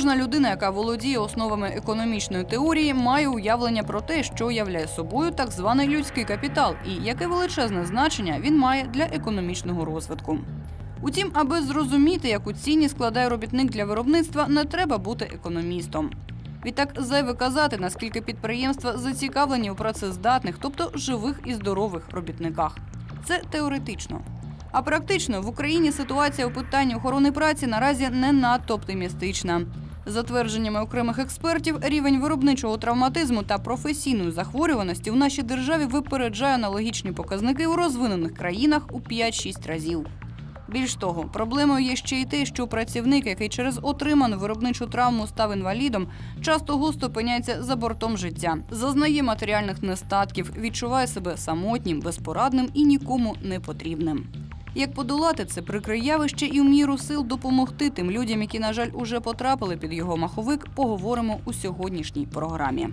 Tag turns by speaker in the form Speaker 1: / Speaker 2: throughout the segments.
Speaker 1: Кожна людина, яка володіє основами економічної теорії, має уявлення про те, що являє собою так званий людський капітал, і яке величезне значення він має для економічного розвитку. Утім, аби зрозуміти, яку цінність складає робітник для виробництва, не треба бути економістом. Відтак зайве казати, наскільки підприємства зацікавлені у працездатних, тобто живих і здорових робітниках. Це теоретично. А практично в Україні ситуація у питанні охорони праці наразі не надто оптимістична. За твердженнями окремих експертів, рівень виробничого травматизму та професійної захворюваності в нашій державі випереджає аналогічні показники у розвинених країнах у 5-6 разів. Більш того, проблемою є ще й те, що працівник, який через отриману виробничу травму став інвалідом, часто густо опиняється за бортом життя, зазнає матеріальних нестатків, відчуває себе самотнім, безпорадним і нікому не потрібним. Як подолати це прикре явище і в міру сил допомогти тим людям, які, на жаль, уже потрапили під його маховик, поговоримо у сьогоднішній програмі.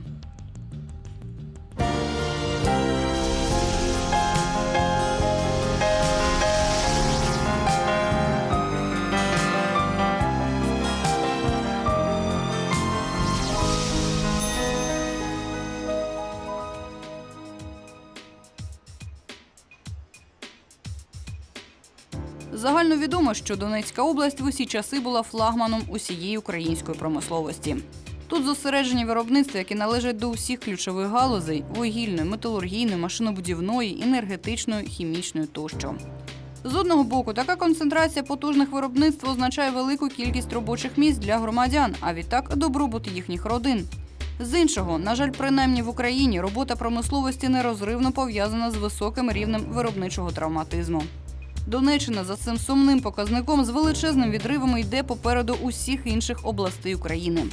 Speaker 1: Загально відомо, що Донецька область в усі часи була флагманом усієї української промисловості. Тут зосереджені виробництва, які належать до усіх ключових галузей вугільної, металургійної, машинобудівної, енергетичної, хімічної тощо. З одного боку, така концентрація потужних виробництв означає велику кількість робочих місць для громадян, а відтак добробут їхніх родин. З іншого, на жаль, принаймні в Україні робота промисловості нерозривно пов'язана з високим рівнем виробничого травматизму. Донеччина за цим сумним показником з величезним відривом йде попереду усіх інших областей України.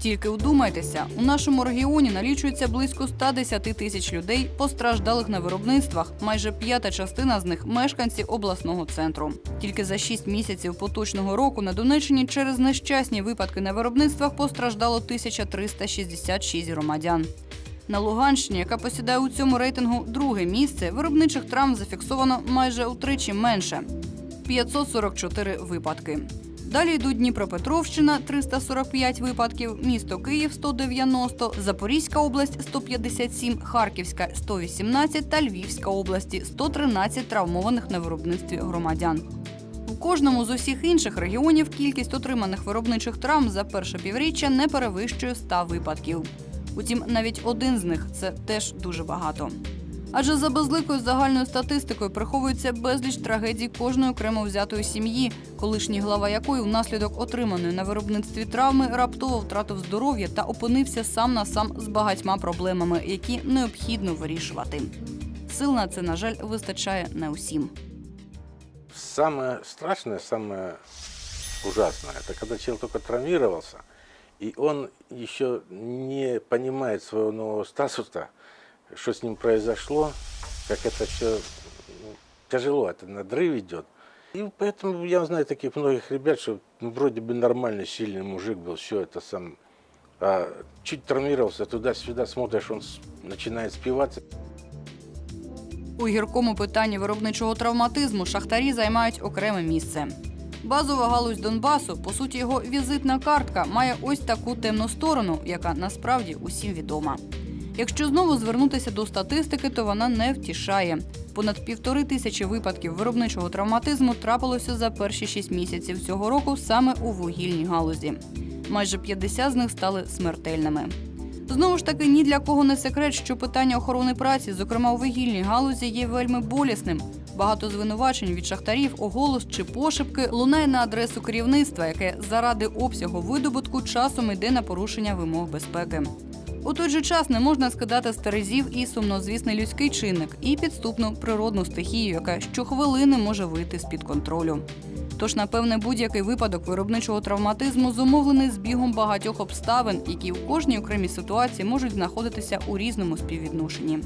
Speaker 1: Тільки вдумайтеся, у нашому регіоні налічується близько 110 тисяч людей, постраждалих на виробництвах. Майже п'ята частина з них мешканці обласного центру. Тільки за 6 місяців поточного року на Донеччині через нещасні випадки на виробництвах постраждало 1366 громадян. На Луганщині, яка посідає у цьому рейтингу друге місце, виробничих травм зафіксовано майже утричі менше 544 випадки. Далі йдуть Дніпропетровщина 345 випадків, місто Київ 190, Запорізька область 157, Харківська 118 та Львівська області 113 травмованих на виробництві громадян. У кожному з усіх інших регіонів кількість отриманих виробничих травм за перше півріччя не перевищує 100 випадків. Утім, навіть один з них це теж дуже багато. Адже за безликою загальною статистикою приховується безліч трагедій кожної окремо взятої сім'ї, колишній глава якої внаслідок отриманої на виробництві травми раптово втратив здоров'я та опинився сам на сам з багатьма проблемами, які необхідно вирішувати. Сил на це, на жаль, вистачає не усім.
Speaker 2: Самое страшное, самое ужасное, это когда человек только травмировался, и он еще не понимает своего нового статуса, что с ним произошло, как это все тяжело, это надрыв идет. И поэтому я знаю таких многих ребят, что ну, вроде бы нормальный, сильный мужик был, все это сам, а чуть травмировался, туда-сюда смотришь, он с- начинает спиваться.
Speaker 1: У гіркому питанні виробничого травматизму шахтарі займають окреме місце. Базова галузь Донбасу, по суті, його візитна картка, має ось таку темну сторону, яка насправді усім відома. Якщо знову звернутися до статистики, то вона не втішає. Понад півтори тисячі випадків виробничого травматизму трапилося за перші шість місяців цього року саме у вугільній галузі. Майже 50 з них стали смертельними. Знову ж таки, ні для кого не секрет, що питання охорони праці, зокрема у вугільній галузі, є вельми болісним. Багато звинувачень від шахтарів, оголос чи пошепки лунає на адресу керівництва, яке заради обсягу видобутку часом йде на порушення вимог безпеки. У той же час не можна скидати з терезів і сумнозвісний людський чинник, і підступну природну стихію, яка щохвилини може вийти з під контролю. Тож, напевне, будь-який випадок виробничого травматизму зумовлений збігом багатьох обставин, які у кожній окремій ситуації можуть знаходитися у різному співвідношенні.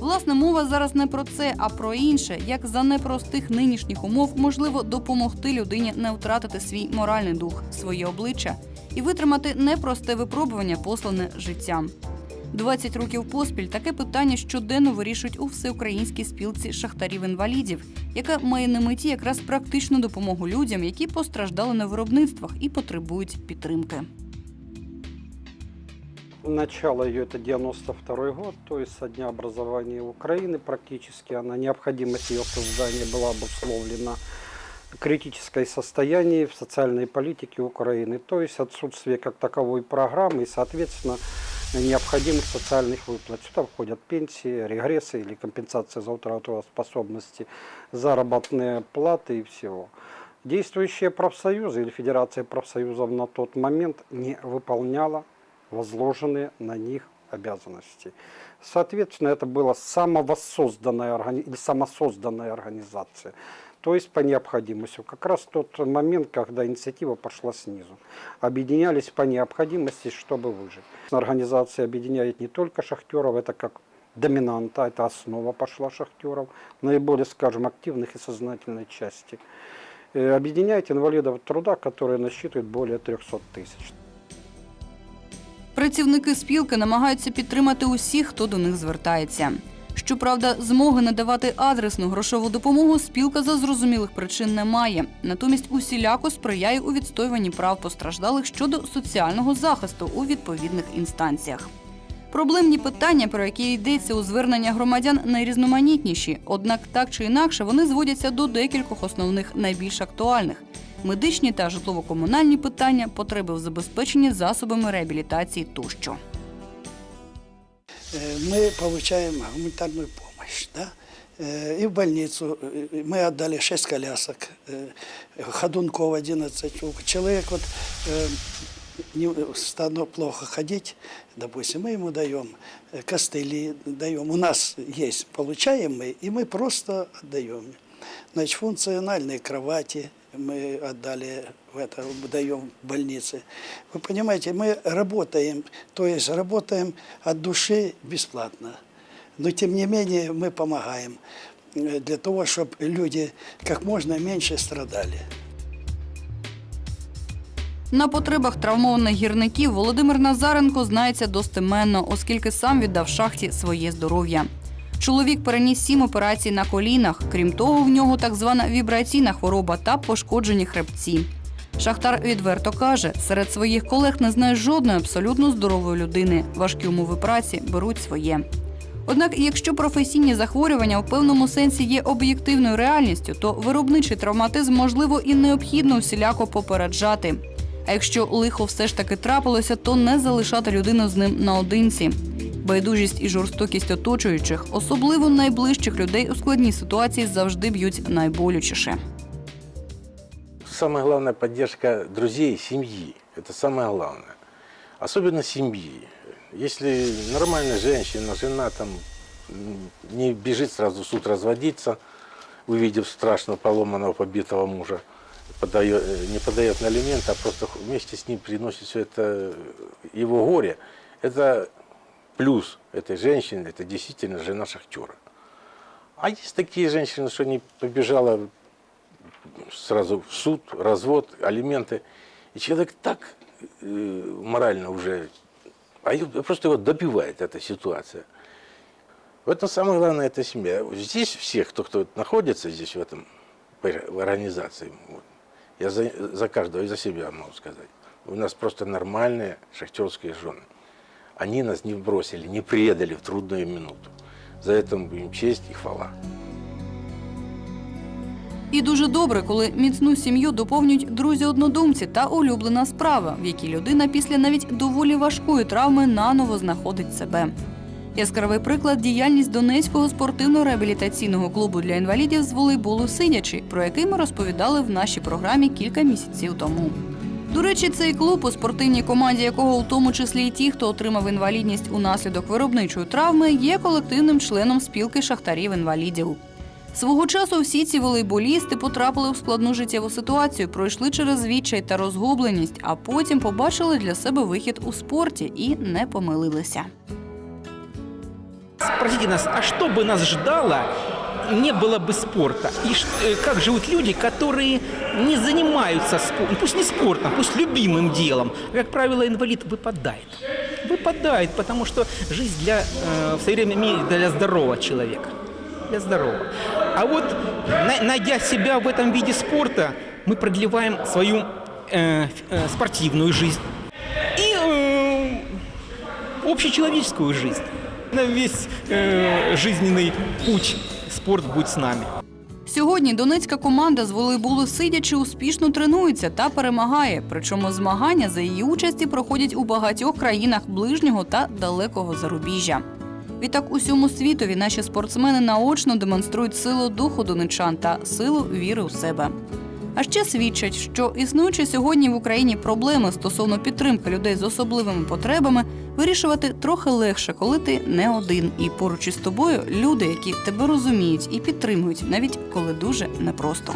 Speaker 1: Власне, мова зараз не про це, а про інше, як за непростих нинішніх умов можливо допомогти людині не втратити свій моральний дух, своє обличчя і витримати непросте випробування, послане життям. 20 років поспіль таке питання щоденно вирішують у всеукраїнській спілці шахтарів-інвалідів, яка має на меті якраз практичну допомогу людям, які постраждали на виробництвах і потребують підтримки.
Speaker 3: Начало ее это 92 год, то есть со дня образования Украины практически она необходимость ее создания была обусловлена критическое состояние в социальной политике Украины, то есть отсутствие как таковой программы и, соответственно, необходимых социальных выплат. Сюда входят пенсии, регрессы или компенсация за утрату способности, заработные платы и всего. Действующие профсоюзы или Федерация профсоюзов на тот момент не выполняла возложенные на них обязанности. Соответственно, это была самовоссозданная или самосозданная организация. То есть по необходимости. Как раз тот момент, когда инициатива пошла снизу. Объединялись по необходимости, чтобы выжить. Организация объединяет не только шахтеров, это как доминанта, это основа пошла шахтеров, наиболее, скажем, активных и сознательной части. Э, Объединяет инвалидов труда, которые насчитывают более 300 тысяч.
Speaker 1: Працівники спілки намагаються підтримати усіх, хто до них звертається. Щоправда, змоги надавати адресну грошову допомогу спілка за зрозумілих причин не має. Натомість усіляко сприяє у відстоюванні прав постраждалих щодо соціального захисту у відповідних інстанціях. Проблемні питання, про які йдеться у звернення громадян, найрізноманітніші, однак так чи інакше вони зводяться до декількох основних найбільш актуальних: медичні та житлово-комунальні питання, потреби в забезпеченні засобами реабілітації тощо.
Speaker 4: Э, мы получаем гуманитарную помощь. Да? Э, И в больницу э, мы отдали 6 колясок, э, ходунков 11 штук. Человек вот э, не стану плохо ходить, допустим, мы ему даем э, костыли, даем. У нас есть получаем мы, и мы просто отдаем. Значит, функциональные кровати мы отдали в это, даем в больнице. Вы понимаете, мы работаем, то есть работаем от души бесплатно. Но тем не менее мы помогаем э, для того, чтобы люди как можно меньше страдали.
Speaker 1: На потребах травмованих гірників Володимир Назаренко знається достеменно, оскільки сам віддав шахті своє здоров'я. Чоловік переніс сім операцій на колінах. Крім того, в нього так звана вібраційна хвороба та пошкоджені хребці. Шахтар відверто каже, серед своїх колег не знає жодної абсолютно здорової людини. Важкі умови праці беруть своє. Однак, якщо професійні захворювання в певному сенсі є об'єктивною реальністю, то виробничий травматизм можливо і необхідно всіляко попереджати. А якщо лихо все ж таки трапилося, то не залишати людину з ним наодинці. Байдужість і жорстокість оточуючих, особливо найближчих людей у складній ситуації, завжди б'ють найболючіше.
Speaker 2: Самая главная поддержка друзей, семьи. Это самое главное. Особенно семьи. Если нормальная женщина, жена там м, не бежит сразу в суд разводиться, увидев страшно поломанного, побитого мужа, подает, э, не подает на алимент, а просто х- вместе с ним приносит все это, э, его горе, это плюс этой женщины, это действительно жена шахтера. А есть такие женщины, что не побежала сразу в суд, развод, алименты. И человек так э, морально уже, а просто его добивает эта ситуация. В этом самое главное, это семья. Здесь всех, кто, кто находится здесь в этом в организации, вот, я за, за каждого и за себя могу сказать. У нас просто нормальные шахтерские жены. Они нас не бросили, не предали в трудную минуту. За это им честь и хвала.
Speaker 1: І дуже добре, коли міцну сім'ю доповнюють друзі-однодумці та улюблена справа, в якій людина після навіть доволі важкої травми наново знаходить себе. Яскравий приклад діяльність Донецького спортивно-реабілітаційного клубу для інвалідів з волейболу сидячи, про який ми розповідали в нашій програмі кілька місяців тому. До речі, цей клуб, у спортивній команді якого у тому числі й ті, хто отримав інвалідність унаслідок виробничої травми, є колективним членом спілки шахтарів-інвалідів. Свого часу всі ці волейболісти потрапили в складну життєву ситуацію, пройшли через відчай та розгубленість, а потім побачили для себе вихід у спорті і не помилилися.
Speaker 5: Спросите нас, а что бы нас ждало, не было бы спорта? И э, как живут люди, которые не занимаются спортом, пусть не спортом, пусть любимым делом. Как правило, инвалид выпадает. Выпадает, потому что жизнь для, э, в современном мире для здорового человека. Для здорового. А вот, на- найдя себя в этом виде спорта, мы продлеваем свою э, э, спортивную жизнь. И э, общечеловеческую жизнь. На весь э, жизненный путь спорт будь с нами.
Speaker 1: Сьогодні донецька команда з волейболу сидячи успішно тренується та перемагає. Причому змагання за її участі проходять у багатьох країнах ближнього та далекого зарубіжжя. Відтак усьому світові наші спортсмени наочно демонструють силу духу донечан та силу віри у себе. А ще свідчать, що існуючі сьогодні в Україні проблеми стосовно підтримки людей з особливими потребами вирішувати трохи легше, коли ти не один, і поруч із тобою люди, які тебе розуміють і підтримують, навіть коли дуже непросто.